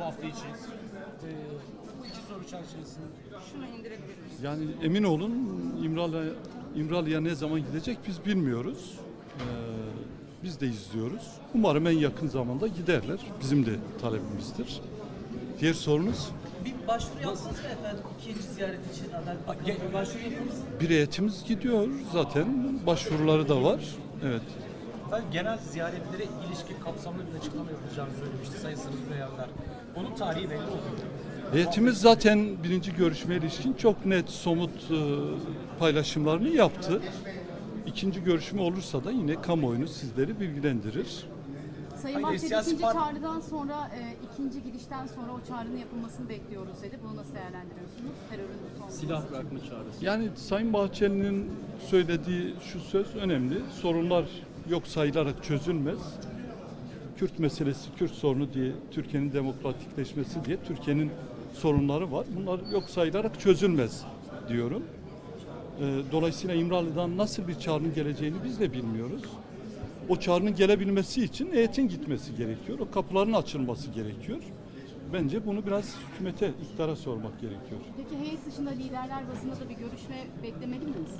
bu hafta için. Ee, bu iki soru çerçevesinde. Şunu indirebilir miyiz? Yani emin olun İmralı İmralı'ya ne zaman gidecek biz bilmiyoruz. Ee, biz de izliyoruz. Umarım en yakın zamanda giderler. Bizim de talebimizdir. Diğer sorunuz? Bir başvuru yaptınız mı efendim ikinci ziyaret için Adalet Bakanı bir başvuru yapınız? Bir heyetimiz gidiyor zaten. Başvuruları da var. Evet. Efendim genel ziyaretlere ilişkin kapsamlı bir açıklama yapılacağını söylemişti Sayın Sarı Süreyyalar. Onun tarihi belli oldu. Heyetimiz zaten birinci görüşmeye ilişkin çok net, somut e, paylaşımlarını yaptı. İkinci görüşme olursa da yine kamuoyunu sizleri bilgilendirir. Sayın Bahçeli ikinci part- çağrıdan sonra e, ikinci girişten sonra o çağrının yapılmasını bekliyoruz dedi. Bunu nasıl değerlendiriyorsunuz? Terörün son Silah bırakma çağrısı. Yani Sayın Bahçeli'nin söylediği şu söz önemli. Sorunlar yok sayılarak çözülmez. Kürt meselesi, Kürt sorunu diye, Türkiye'nin demokratikleşmesi diye Türkiye'nin sorunları var. Bunlar yok sayılarak çözülmez diyorum. Ee, Dolayısıyla İmralı'dan nasıl bir çağrının geleceğini biz de bilmiyoruz. O çağrının gelebilmesi için heyetin gitmesi gerekiyor. O kapıların açılması gerekiyor. Bence bunu biraz hükümete, iktidara sormak gerekiyor. Peki heyet dışında liderler bazında da bir görüşme beklemeli miyiz?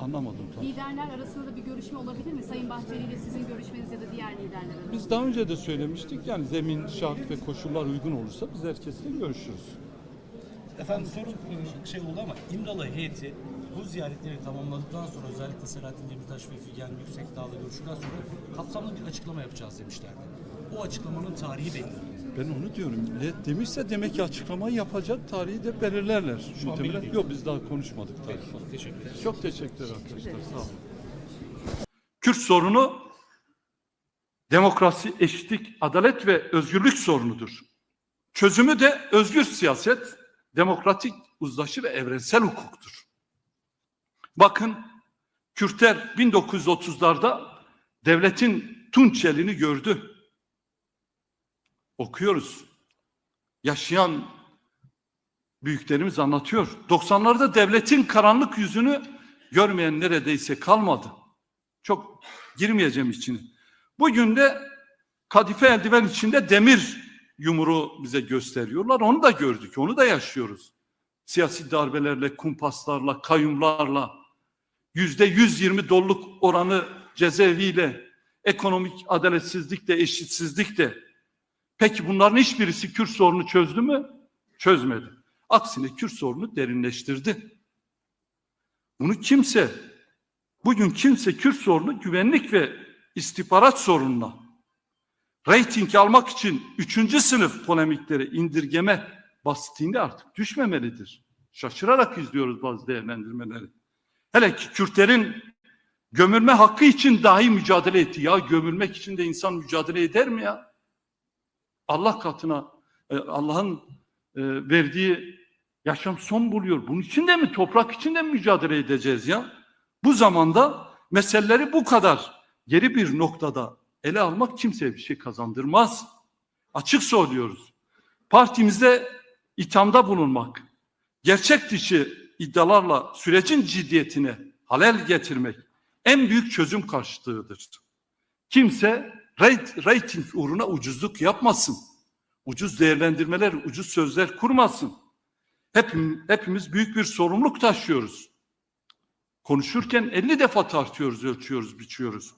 Anlamadım tam. Liderler arasında da bir görüşme olabilir mi? Sayın Bahçeli ile sizin görüşmeniz ya da diğer liderler arasında. Biz daha önce de söylemiştik yani zemin, şart ve koşullar uygun olursa biz herkesle görüşürüz. Efendim sorun e, şey oldu ama İmralı heyeti bu ziyaretleri tamamladıktan sonra özellikle Selahattin Demirtaş ve Figen Yüksekdağ'la görüştükten sonra kapsamlı bir açıklama yapacağız demişlerdi. O açıklamanın tarihi belli. Ben onu diyorum. Demişse demek ki açıklamayı yapacak tarihi de belirlerler. Şu an Muhtemelen. Yok biz daha konuşmadık tabii. Teşekkürler. Çok teşekkürler arkadaşlar. Sağ olun. Kürt sorunu demokrasi, eşitlik, adalet ve özgürlük sorunudur. Çözümü de özgür siyaset, demokratik uzlaşı ve evrensel hukuktur. Bakın Kürtler 1930'larda devletin tunç elini gördü. Okuyoruz. Yaşayan büyüklerimiz anlatıyor. 90'larda devletin karanlık yüzünü görmeyen neredeyse kalmadı. Çok girmeyeceğim içine. Bugün de kadife eldiven içinde demir yumruğu bize gösteriyorlar. Onu da gördük, onu da yaşıyoruz. Siyasi darbelerle, kumpaslarla, kayyumlarla, yüzde 120 doluluk oranı cezaeviyle, ekonomik adaletsizlikle, eşitsizlikle. Peki bunların hiçbirisi Kürt sorunu çözdü mü? Çözmedi. Aksine Kürt sorunu derinleştirdi. Bunu kimse, bugün kimse Kürt sorunu güvenlik ve istihbarat sorununa, reyting almak için üçüncü sınıf polemikleri indirgeme basitliğinde artık düşmemelidir. Şaşırarak izliyoruz bazı değerlendirmeleri. Hele ki Kürtlerin gömülme hakkı için dahi mücadele etti. Ya gömülmek için de insan mücadele eder mi ya? Allah katına e, Allah'ın e, verdiği yaşam son buluyor. Bunun için de mi toprak için de mi mücadele edeceğiz ya? Bu zamanda meseleleri bu kadar geri bir noktada ele almak kimseye bir şey kazandırmaz. Açık söylüyoruz. Partimizde ithamda bulunmak, gerçek dışı iddialarla sürecin ciddiyetine halel getirmek en büyük çözüm karşıtığıdır. Kimse rating uğruna ucuzluk yapmasın. Ucuz değerlendirmeler, ucuz sözler kurmasın. Hepim, hepimiz büyük bir sorumluluk taşıyoruz. Konuşurken 50 defa tartıyoruz, ölçüyoruz, biçiyoruz.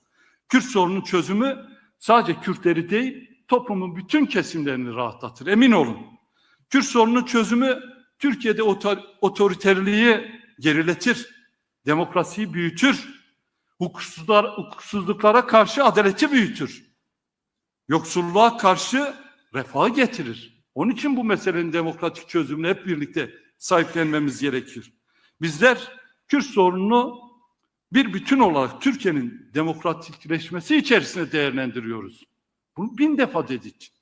Kürt sorunun çözümü sadece Kürtleri değil, toplumun bütün kesimlerini rahatlatır. Emin olun. Kürt sorunun çözümü Türkiye'de otor- otoriterliği geriletir, demokrasiyi büyütür, hukuksuzlar, hukuksuzluklara karşı adaleti büyütür, yoksulluğa karşı refahı getirir. Onun için bu meselenin demokratik çözümüne hep birlikte sahiplenmemiz gerekir. Bizler Kürt sorununu bir bütün olarak Türkiye'nin demokratikleşmesi içerisinde değerlendiriyoruz. Bunu bin defa dedik.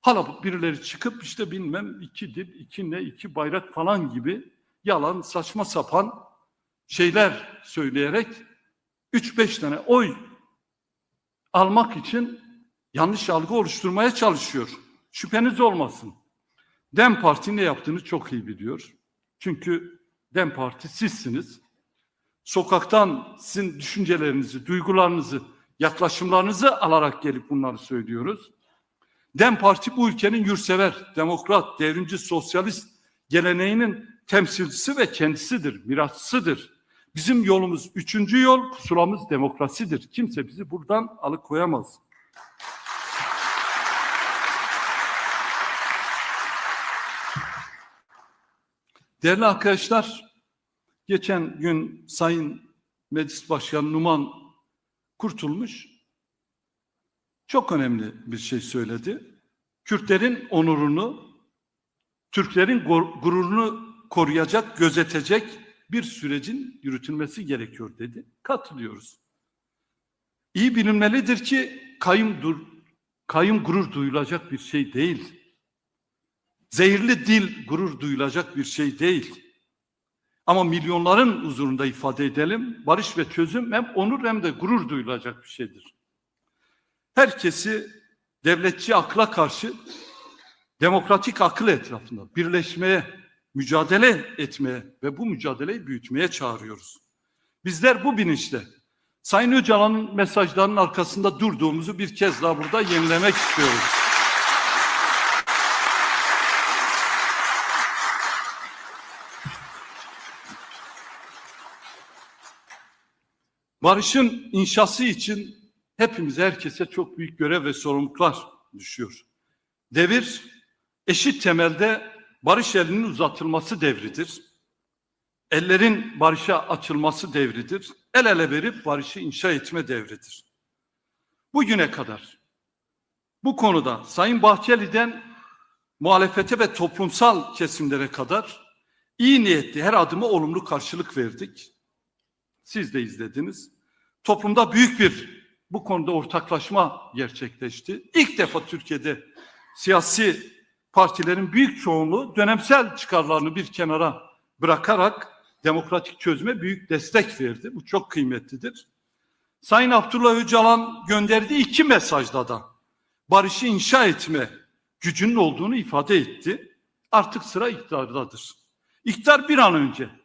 Hala birileri çıkıp işte bilmem iki dil, iki ne, iki bayrak falan gibi yalan, saçma sapan şeyler söyleyerek 3-5 tane oy almak için yanlış algı oluşturmaya çalışıyor. Şüpheniz olmasın. Dem Parti ne yaptığını çok iyi biliyor. Çünkü Dem Parti sizsiniz. Sokaktan sizin düşüncelerinizi, duygularınızı, yaklaşımlarınızı alarak gelip bunları söylüyoruz. Dem Parti bu ülkenin yurtsever, demokrat, devrimci, sosyalist geleneğinin temsilcisi ve kendisidir, mirasçısıdır. Bizim yolumuz üçüncü yol, pusulamız demokrasidir. Kimse bizi buradan alıkoyamaz. Değerli arkadaşlar, geçen gün Sayın Meclis Başkanı Numan Kurtulmuş çok önemli bir şey söyledi. Kürtlerin onurunu, Türklerin gururunu koruyacak, gözetecek bir sürecin yürütülmesi gerekiyor dedi. Katılıyoruz. İyi bilinmelidir ki kayım dur, kayım gurur duyulacak bir şey değil. Zehirli dil gurur duyulacak bir şey değil. Ama milyonların huzurunda ifade edelim. Barış ve çözüm hem onur hem de gurur duyulacak bir şeydir. Herkesi devletçi akla karşı demokratik akıl etrafında birleşmeye, mücadele etmeye ve bu mücadeleyi büyütmeye çağırıyoruz. Bizler bu bilinçle Sayın Öcalan'ın mesajlarının arkasında durduğumuzu bir kez daha burada yenilemek istiyoruz. Barışın inşası için hepimize, herkese çok büyük görev ve sorumluluklar düşüyor. Devir eşit temelde barış elinin uzatılması devridir. Ellerin barışa açılması devridir. El ele verip barışı inşa etme devridir. Bugüne kadar bu konuda Sayın Bahçeli'den muhalefete ve toplumsal kesimlere kadar iyi niyetli her adıma olumlu karşılık verdik. Siz de izlediniz. Toplumda büyük bir bu konuda ortaklaşma gerçekleşti. İlk defa Türkiye'de siyasi partilerin büyük çoğunluğu dönemsel çıkarlarını bir kenara bırakarak demokratik çözüme büyük destek verdi. Bu çok kıymetlidir. Sayın Abdullah Öcalan gönderdiği iki mesajda da barışı inşa etme gücünün olduğunu ifade etti. Artık sıra iktidardadır. İktidar bir an önce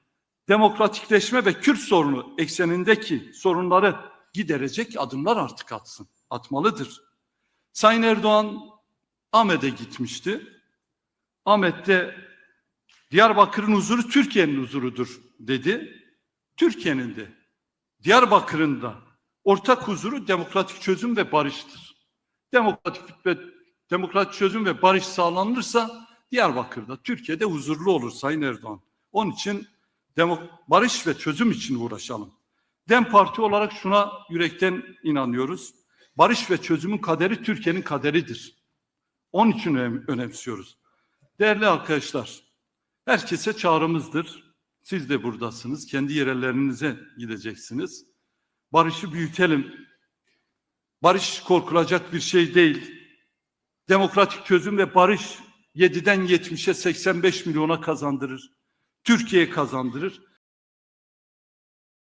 demokratikleşme ve Kürt sorunu eksenindeki sorunları giderecek adımlar artık atsın, atmalıdır. Sayın Erdoğan Ahmet'e gitmişti. Ahmet'te Diyarbakır'ın huzuru Türkiye'nin huzurudur dedi. Türkiye'nin de Diyarbakır'ın da ortak huzuru demokratik çözüm ve barıştır. Demokratik ve demokratik çözüm ve barış sağlanırsa Diyarbakır'da, Türkiye'de huzurlu olur Sayın Erdoğan. Onun için barış ve çözüm için uğraşalım. Dem Parti olarak şuna yürekten inanıyoruz. Barış ve çözümün kaderi Türkiye'nin kaderidir. Onun için önem- önemsiyoruz. Değerli arkadaşlar, herkese çağrımızdır. Siz de buradasınız. Kendi yerellerinize gideceksiniz. Barışı büyütelim. Barış korkulacak bir şey değil. Demokratik çözüm ve barış 7'den 70'e 85 milyona kazandırır. Türkiye kazandırır.